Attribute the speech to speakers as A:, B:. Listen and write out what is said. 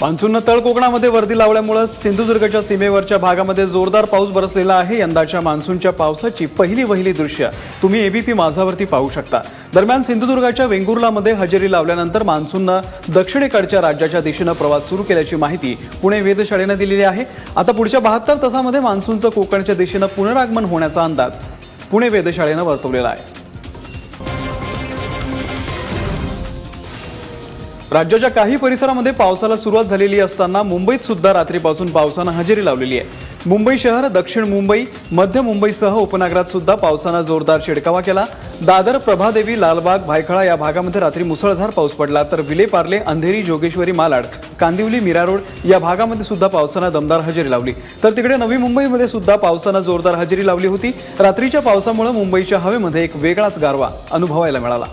A: मान्सूननं तळ कोकणामध्ये वर्दी लावल्यामुळे सिंधुदुर्गच्या सीमेवरच्या भागामध्ये जोरदार पाऊस बरसलेला आहे. यंदाच्या मान्सूनच्या पावसाची पहिली वहिली दृश्य तुम्ही एबीपी माझावरती पाहू शकता. दरम्यान सिंधुदुर्गाच्या वेंगुर्लामध्ये हजेरी लावल्यानंतर मान्सूननं दक्षिणेकडच्या राज्याच्या दिशेनं प्रवास सुरू केल्याची माहिती पुणे वेधशाळेनं दिलेली आहे. आता पुढच्या बहात्तर तासामध्ये मान्सूनचं कोकणच्या दिशेनं पुनरागमन होण्याचा अंदाज पुणे वेधशाळेनं वर्तवलेला आहे. राज्याच्या काही परिसरामध्ये पावसाला सुरुवात झालेली असताना मुंबईत सुद्धा रात्रीपासून पावसानं हजेरी लावलेली आहे. मुंबई शहर दक्षिण मुंबई मध्य मुंबईसह उपनगरात सुद्धा पावसानं जोरदार शिडकावा केला. दादर प्रभादेवी लालबाग भायखळा या भागामध्ये रात्री मुसळधार पाऊस पडला तर विलेपार्ले अंधेरी जोगेश्वरी मालाड कांदिवली मीरा रोड या भागामध्ये सुद्धा पावसानं दमदार हजेरी लावली. तर तिकडे नवी मुंबईमध्ये सुद्धा पावसानं जोरदार हजेरी लावली होती. रात्रीच्या पावसामुळे मुंबईच्या हवेमध्ये एक वेगळाच गारवा अनुभवायला मिळाला.